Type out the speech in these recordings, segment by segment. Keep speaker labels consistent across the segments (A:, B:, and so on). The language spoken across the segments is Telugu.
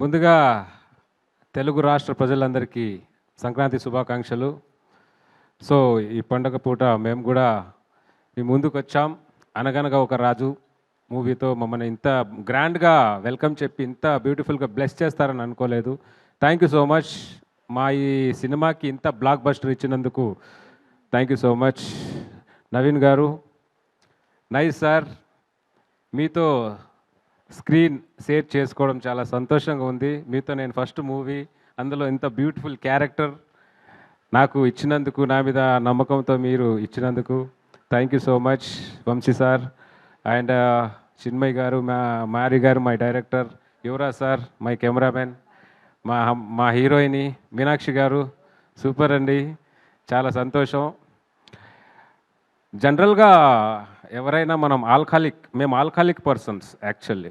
A: ముందుగా తెలుగు రాష్ట్ర ప్రజలందరికీ సంక్రాంతి శుభాకాంక్షలు. సో ఈ పండగ పూట మేము కూడా మీ ముందుకు వచ్చాం అనగనగా ఒక రాజు మూవీతో మమ్మల్ని ఇంత గ్రాండ్గా వెల్కమ్ చెప్పి ఇంత బ్యూటిఫుల్గా బ్లెస్ చేస్తారని అనుకోలేదు. Thank you so much. మా ఈ సినిమాకి ఇంత బ్లాక్ బస్టర్ ఇచ్చినందుకు thank you so much. Naveen garu nice sir. మీతో స్క్రీన్ షేర్ చేసుకోవడం చాలా సంతోషంగా ఉంది. మీతో నేను ఫస్ట్ మూవీ అందులో ఇంత బ్యూటిఫుల్ క్యారెక్టర్ నాకు ఇచ్చినందుకు నా మీద నమ్మకంతో మీరు ఇచ్చినందుకు thank you so much Vamsi sir. And Chinmay garu మా Mari garu my director Yuvraj sir my cameraman మా మా హీరోయిని మీనాక్షి గారు. సూపర్ అండి. చాలా సంతోషం. జనరల్గా ఎవరైనా మనం ఆల్కాలిక్ మేము ఆల్కాలిక్ పర్సన్స్ యాక్చువల్లీ.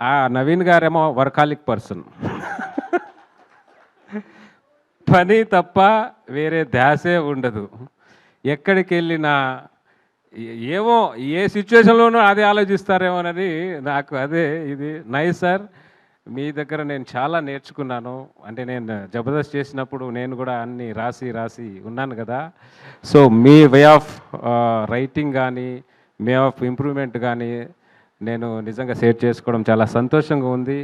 A: ఆ? నవీన్ గారేమో వర్కాలిక్ పర్సన్. పని తప్ప వేరే ధ్యాసే ఉండదు. ఎక్కడికి వెళ్ళినా ఏమో ఏ సిచ్యువేషన్లోనూ అదే ఆలోచిస్తారేమోనని నాకు అదే ఇది. నైస్ సార్ మీ దగ్గర నేను చాలా నేర్చుకున్నాను. అంటే నేను జబర్దస్త్ చేసినప్పుడు నేను కూడా అన్ని రాసి రాసి ఉన్నాను కదా. సో మీ వే ఆఫ్ రైటింగ్ కానీ మే ఆఫ్ ఇంప్రూవ్మెంట్ కానీ నేను నిజంగా షేర్ చేసుకోవడం చాలా సంతోషంగా ఉంది.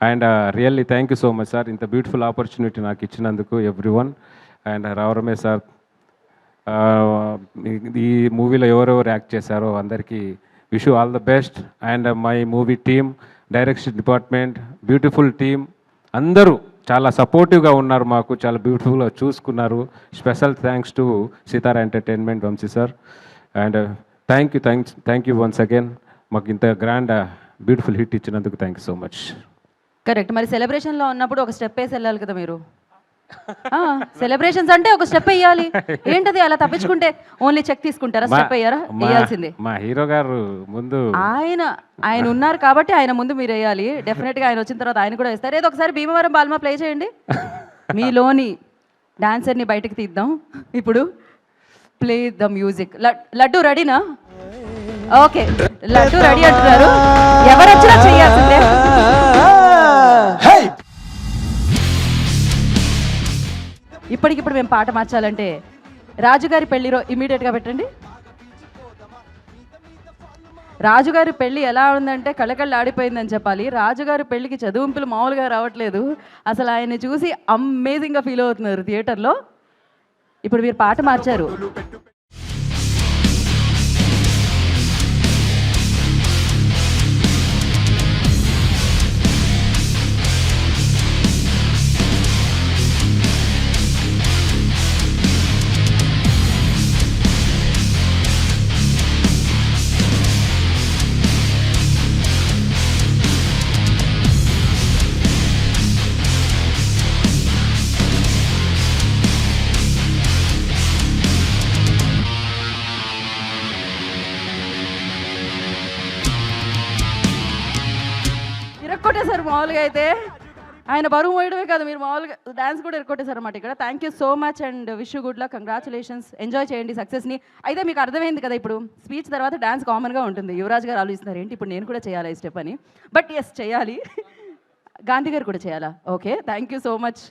A: And really thank you so much sir ఇంత బ్యూటిఫుల్ ఆపర్చునిటీ నాకు ఇచ్చినందుకు ఎవ్రీ వన్ అండ్ రావరమే సార్ ఈ- ఈ మూవీలో ఎవరెవరు యాక్ట్ చేశారో అందరికీ wish all the best and my movie team direction department beautiful team అందరూ చాలా సపోర్టివ్గా ఉన్నారు మాకు చాలా బ్యూటిఫుల్గా చూసుకున్నారు. Special thanks to Sitara entertainment Vamsi sir and thank you thanks thank you once again మాకు ఇంత గ్రాండ్ బ్యూటిఫుల్ హిట్ ఇచ్చినందుకు thank you so much
B: correct మరి సెలబ్రేషన్లో ఉన్నప్పుడు ఒక స్టెప్ వేసి వెళ్ళాలి కదా మీరు? సెలబ్రేషన్స్ అంటే ఒక స్టెప్ వేయాలి. ఏంటది అలా తప్పించుకుంటే? ఓన్లీ చెక్ తీసుకుంటారా? స్టెప్
A: మా-
B: వేయాల్సిందే.
A: మా హీరో గారు ముందు
B: ఆయన ఆయన ఉన్నారు కాబట్టి ఆయన ముందు మీరు వేయాలి. డెఫినెట్గా ఆయన వచ్చిన తర్వాత ఆయన కూడా వేస్తారు. ఏదో ఒకసారి భీమవరం బాల్మా ప్లే చేయండి. మీలోని డాన్సర్ని బయటకు తీద్దాం. ఇప్పుడు ప్లే ద మ్యూజిక్ లడ్డు రెడీనా? ఓకే. లడ్డు రెడీ అంటున్నారు. ఎవరు వచ్చినా చేయాల్సిందే ఇప్పటికిప్పుడు పాట మార్చాలంటే రాజుగారి పెళ్ళిలో ఇమీడియట్గా పెట్టండి. రాజుగారి పెళ్ళి ఎలా ఉందంటే కళ్ళకళ్ళు ఆడిపోయిందని చెప్పాలి. రాజుగారి పెళ్ళికి చదువుంపులు మామూలుగా రావట్లేదు. అసలు ఆయన్ని చూసి అమేజింగ్గా ఫీల్ అవుతున్నారు థియేటర్లో ఇప్పుడు మీరు పాట మార్చారు. ఇరక్కొట్టేశారు మామూలుగా అయితే. ఆయన బరువు మోయడమే కాదు మీరు మామూలుగా డాన్స్ కూడా ఇరక్కొట్టేశారు అనమాట ఇక్కడ. Thank you so much and wish good luck congratulations enjoy చేయండి సక్సెస్ని అయితే మీకు అర్థమైంది కదా ఇప్పుడు స్పీచ్ తర్వాత డాన్స్ కామన్గా ఉంటుంది. యువరాజ్ గారు ఆలోచిస్తున్నారు ఏంటి ఇప్పుడు నేను కూడా చేయాలా ఈ స్టెప్ అని? బట్ ఎస్ చేయాలి. గాంధీ గారు కూడా చేయాలా? Okay thank you so much